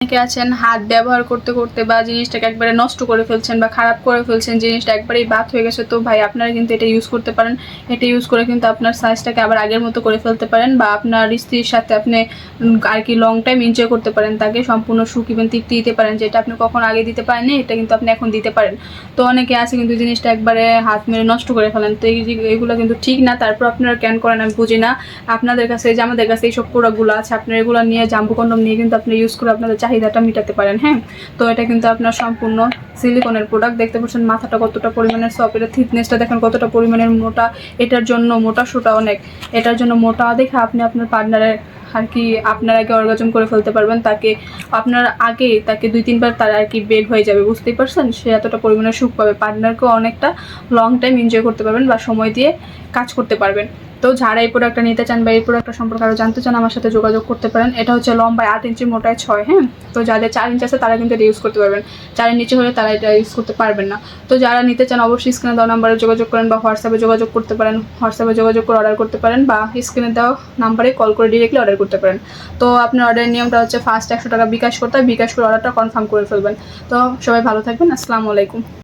অনেকে আছেন, হাত ব্যবহার করতে করতে বা জিনিসটাকে একবারে নষ্ট করে ফেলছেন বা খারাপ করে ফেলছেন, জিনিসটা একবারেই বাদ হয়ে গেছে, তো ভাই আপনারা কিন্তু এটা ইউজ করতে পারেন। এটা ইউজ করে কিন্তু আপনার সাইজটাকে আবার আগের মতো করে ফেলতে পারেন বা আপনার স্ত্রীর সাথে আপনি আর কি লং টাইম এনজয় করতে পারেন তাকে, সম্পূর্ণ সুখ ইভেন তৃপ্তি দিতে পারেন, যেটা আপনি কখন আগে দিতে পারেননি, এটা কিন্তু আপনি এখন দিতে পারেন। তো অনেকে আছে কিন্তু জিনিসটা একবারে হাত মেরে নষ্ট করে ফেলেন, তো এই যে- কিন্তু ঠিক না, তারপর আপনারা ক্যান করেন আমি বুঝি না। আপনাদের কাছে যে আমাদের কাছে এইসব প্রোডাক্টগুলো আছে, আপনারা এগুলো নিয়ে জাম্বু কন্ডম নিয়ে কিন্তু আপনি ইউজ করে আপনাদের চাহিদাটা মেটাতে পারেন হ্যাঁ? তো এটা কিন্তু আপনার সম্পূর্ণ সিলিকনের প্রোডাক্ট দেখতে পাচ্ছেন, মাথাটা কতটা পরিমাণের সফট এটা থিকনেসটা দেখেন কতটা পরিমাণের মোটা, এটার জন্য মোটা সোটা অনেক। এটার জন্য মোটা দেখে আপনি আপনার পার্টনারের আর কি, আপনার আগে অর্গাজম করে ফেলতে পারবেন, তাকে আপনার আগে, তাকে দুই, তিনবার তার আর কি বের হয়ে যাবে, বুঝতেই পারছেন? সে এতটা পরিমাণে সুখ পাবে। পার্টনারকেও অনেকটা লং টাইম এনজয় করতে পারবেন বা সময় দিয়ে কাজ করতে পারবেন। তো যারা এই প্রোডাক্টটা নিতে চান বা এই প্রোডাক্টটা সম্পর্কে আরও জানতে চান, আমার সাথে যোগাযোগ করতে পারেন। এটা হচ্ছে লম্বায় আট ইঞ্চি মোটায় ছয় হ্যাঁ? তো যাদের চার ইঞ্চি আছে, তারা কিন্তু এটা ইউজ করতে পারবেন। চারের নিচে হলে তারা এটা ইউজ করতে পারবেন না। তো যারা নিতে চান অবশ্যই স্ক্রিনে দেওয়া নাম্বারে যোগাযোগ করেন বা হোয়াটসঅ্যাপে যোগাযোগ করতে পারেন। হোয়াটসঅ্যাপে যোগাযোগ করে অর্ডার করতে পারেন বা স্ক্রিনে দেওয়া নাম্বারে কল করে ডিরেক্টলি অর্ডার করতে পারেন। তো আপনার অর্ডারের নিয়মটা হচ্ছে ফার্স্ট একশো টাকা বিকাশ করতে, বিকাশ করে অর্ডারটা কনফার্ম করে ফেলবেন। তো সবাই ভালো থাকবেন, আসসালামু আলাইকুম।